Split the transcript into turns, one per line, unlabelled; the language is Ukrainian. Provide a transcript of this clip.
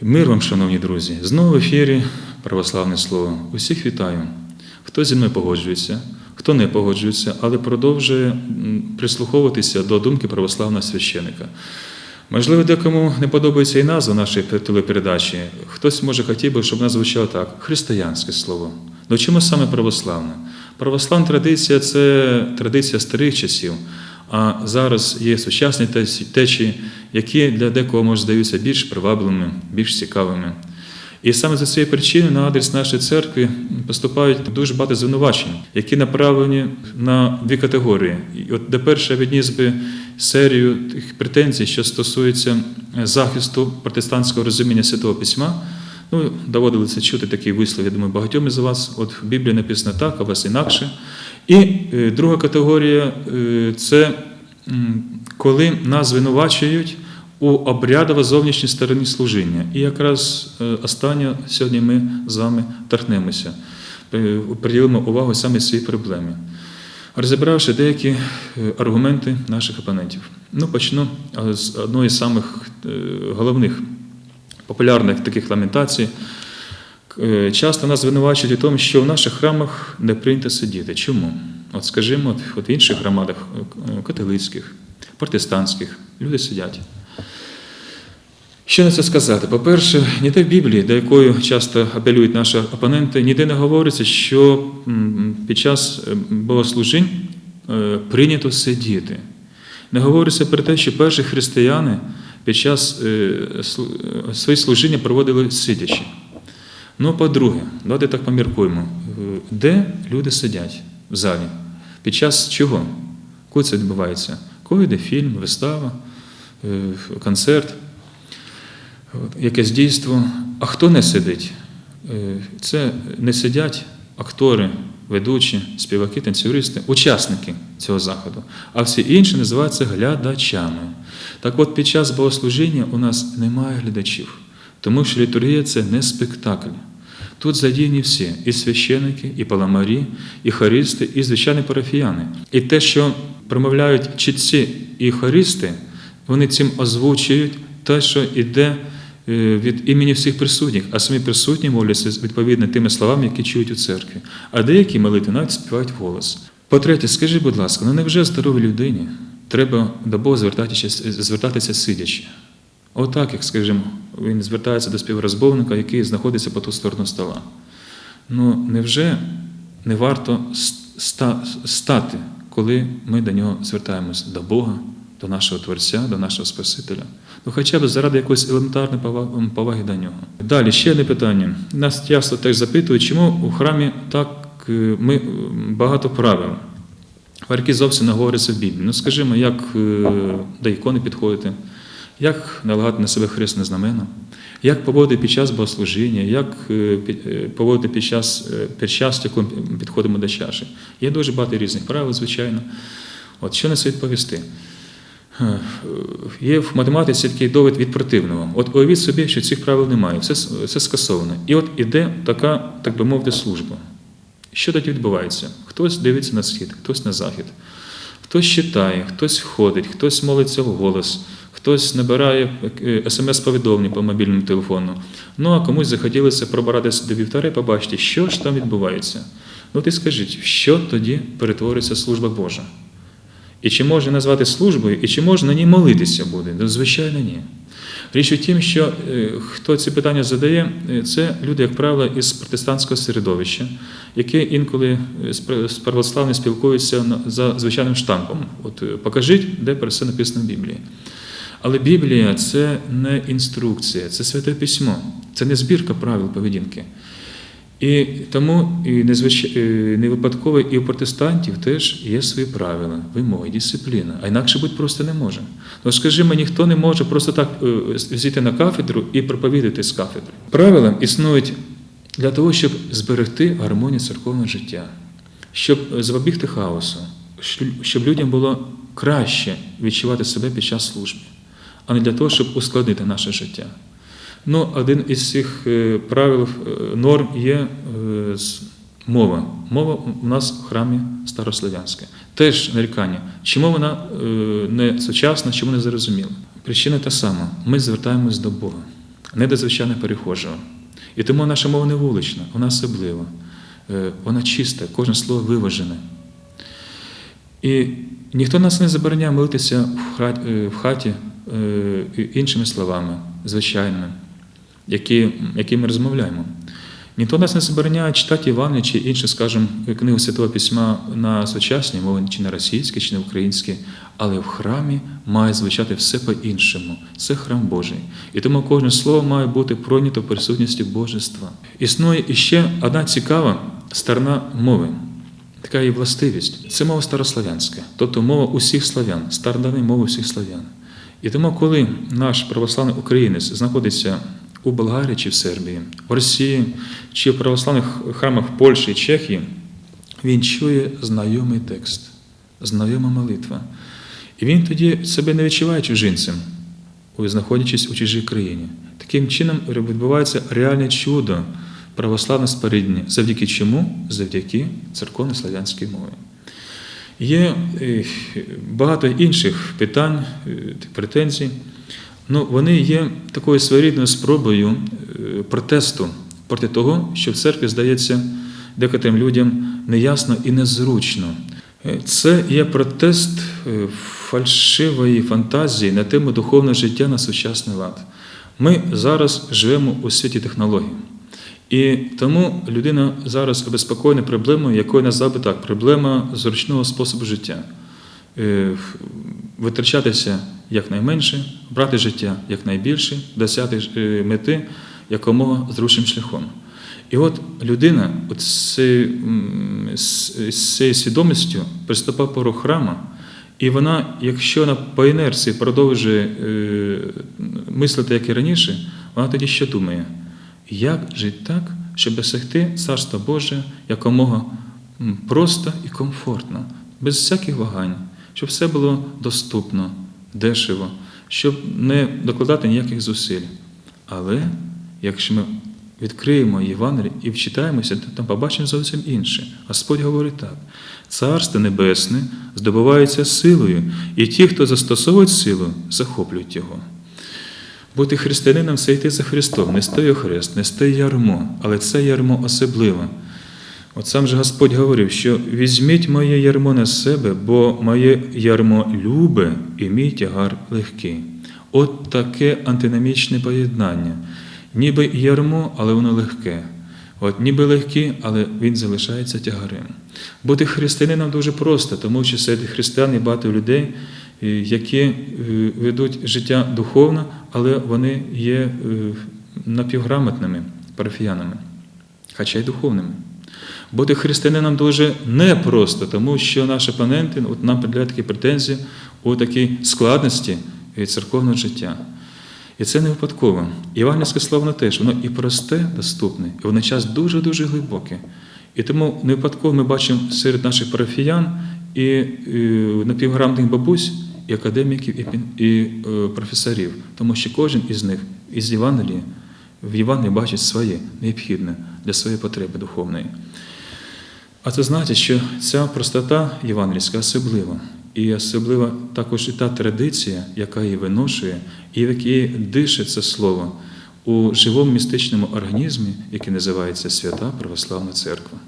Мир вам, шановні друзі! Знову в ефірі Православне Слово. Усіх вітаю. Хто зі мною погоджується, хто не погоджується, але продовжує прислуховуватися до думки православного священика. Можливо, декому не подобається і назва нашої телепередачі. Хтось може хотів би, щоб вона звучала так: християнське слово. Ну чому саме православне? Православна традиція це традиція старих часів. А зараз є сучасні течії, які для декого може здаються більш привабливими, більш цікавими. І саме за цією причиною на адрес нашої церкви поступають дуже багато звинувачень, які направлені на дві категорії. І от де перше відніс би серію тих претензій, що стосуються захисту протестантського розуміння Святого Письма. Ну, доводилося чути такий вислів, я думаю, багатьом із вас. От в Біблії написано так, а у вас інакше. І е, друга категорія е, це коли нас звинувачують у обрядово зовнішній стороні служіння. І якраз е, останнє сьогодні ми з вами торкнемося, приділимо увагу саме цій проблемі, розібравши деякі аргументи наших опонентів. Ну, почну з одної з самих головних популярних таких ламентацій. Е, Часто нас звинувачують у тому, що в наших храмах не прийнято сидіти. Чому? От скажімо, от, в інших громадах е, католицьких, протестантських люди сидять. Що на це сказати? По-перше, ніде в Біблії, до якої часто апелюють наші опоненти, ніде не говориться, що під час е, богослужінь прийнято сидіти. Не говориться про те, що перші християни під час е, е, своє служіння проводили сидячи. Ну, по-друге, давайте так поміркуємо. Е, Де люди сидять в залі? Під час чого? Коли це відбувається? Коли йде фільм, вистава, концерт, якесь дійство. А хто не сидить? Це не сидять актори, ведучі, співаки, танцюристи, учасники цього заходу. А всі інші називаються глядачами. Так от, під час богослужіння у нас немає глядачів. Тому що літургія це не спектакль. Тут задіяні всі: і священики, і паламарі, і хористи, і звичайні парафіяни. І те, що промовляють чітці і хористи, вони цим озвучують те, що йде е, від імені всіх присутніх, а самі присутні моляться відповідно тими словами, які чують у церкві. А деякі молитви навіть співають вголос. По-третє, скажіть, будь ласка, ну невже здоровій людині треба до Бога звертатися, звертатися сидячи? Отак, як, скажімо, він звертається до співрозмовника, який знаходиться по ту сторону стола. Ну, невже не варто стати, коли ми до нього звертаємось до Бога, до нашого Творця, до нашого Спасителя? Ну, хоча б заради якоїсь елементарної поваги до нього. Далі ще одне питання. Нас часто теж запитують, чому у храмі так е, ми, багато правил, які зовсім не говориться в Біблії. Ну, скажімо, як е, до ікони підходити, як налагати на себе хресне знамено, як поводити під час богослужіння, як е, під- е, поводити під час причастя, коли підходимо до чаші. Є дуже багато різних правил, звичайно. От що на це відповісти? Є в математиці такий довід від противного. От уявіть собі, що цих правил немає, все, все скасовано. І от іде така, так би мовити, служба. Що тоді відбувається? Хтось дивиться на схід, хтось на захід, хтось читає, хтось ходить, хтось молиться в голос, хтось набирає е, смс-повідомлення по мобільному телефону. Ну а комусь захотілося пробиратися до вівтари, побачити, що ж там відбувається. Ну ти скажіть, що тоді перетвориться служба Божа? І чи можна назвати службою, і чи можна на ній молитися буде? Ну, звичайно, ні. Річ у тім, що е, хто ці питання задає, е, це люди, як правило, із протестантського середовища, які інколи е, з пр- з православними спілкуються за звичайним штампом. От покажіть, де про це написано в Біблії. Але Біблія це не інструкція, це святе письмо, це не збірка правил поведінки. І тому і незвич... е, не випадково і у протестантів теж є свої правила, вимоги, дисципліна. А інакше бути просто не може. Ну скажімо, ніхто не може просто так е, зійти на кафедру і проповідати з кафедри. Правила існують для того, щоб зберегти гармонію церковного життя, щоб запобігти хаосу, щоб людям було краще відчувати себе під час служби, а не для того, щоб ускладнити наше життя. Ну, один із цих е, правил, е, норм є е, Мова. Мова у нас в храмі старослов'янська. Теж нарікання. Чому вона не сучасна, чому не зрозуміла? Причина та сама. Ми звертаємось до Бога, не до звичайного перехожого. І тому наша мова не вулична, вона особлива. Вона чиста, кожне слово виважене. І ніхто нас не забороняє молитися в хаті, в іншими словами, звичайними, які, які ми розмовляємо. Ніхто нас не забороняє читати Івана чи інше, скажімо, книгу Святого Письма на сучасній мові, чи на російській, чи на українській, але в храмі має звучати все по-іншому. Це храм Божий. І тому кожне слово має бути пройнято в присутності Божества. Існує іще одна цікава сторона мови. Така її властивість. Це мова старослов'янська, тобто мова усіх славян, стародавня мова усіх славян. І тому, коли наш православний українець знаходиться у Болгарії чи в Сербії, в Росії чи в православних храмах Польщі і Чехії, він чує знайомий текст, знайома молитва. І він тоді себе не відчуває чужинцем, знаходячись у чужій країні. Таким чином відбувається реальне чудо православне споріднення. Завдяки чому? Завдяки церковно-слав'янській мові. Є е, багато інших питань, е, претензій. Ну, вони є такою своєрідною спробою е, протесту проти того, що в церкві здається декотрим людям неясно і незручно. Е, Це є протест е, фальшивої фантазії на тему духовного життя на сучасний лад. Ми зараз живемо у світі технологій. І тому людина зараз обезпокоєна проблемою, якою назвав би так, проблема зручного способу життя. Витрачатися якнайменше, брати життя якнайбільше, досягти е, мети якомога зручним шляхом. І от людина от з цією- свідомістю приступає порог храма, і вона, якщо вона по інерції продовжує е, мислити, як і раніше, вона тоді що думає? Як жити так, щоб досягти Царства Боже якомога просто і комфортно, без всяких вагань, щоб все було доступно, дешево, щоб не докладати ніяких зусиль. Але якщо ми відкриємо Євангеліє і вчитаємося, то там побачимо зовсім інше. Господь говорить так: Царство Небесне здобувається силою, і ті, хто застосовують силу, захоплюють його. Бути християнином це йти за Христом, не стоїть хрест, не ярмо, але це ярмо особливе. От сам же Господь говорив, що візьміть моє ярмо на себе, бо моє ярмо любе і мій тягар легкий. От таке антиномічне поєднання. Ніби ярмо, але воно легке. От ніби легкі, але він залишається тягарем. Бути християнином дуже просто, тому що серед християн є багато людей, е, які е, ведуть життя духовно, але вони є е, напівграмотними парафіянами, хоча й духовними. Бути християнином дуже непросто, тому що наші опоненти от нам приділяють такі претензії у такій складності е, церковного життя. І це не випадково. Євангельське слово теж, воно і просте, доступне, і водночас дуже-дуже глибоке. І тому не випадково ми бачимо серед наших парафіян і, і напівграмотних бабусь, і академіків, і, пін- і е, професорів, тому що кожен із них із Євангелії в Євангелії бачить своє необхідне для своєї потреби духовної. А це значить, що ця простота євангельська особлива. І особлива також і та традиція, яка її виношує, і в якій дише це слово у живому містичному організмі, який називається Свята Православна Церква.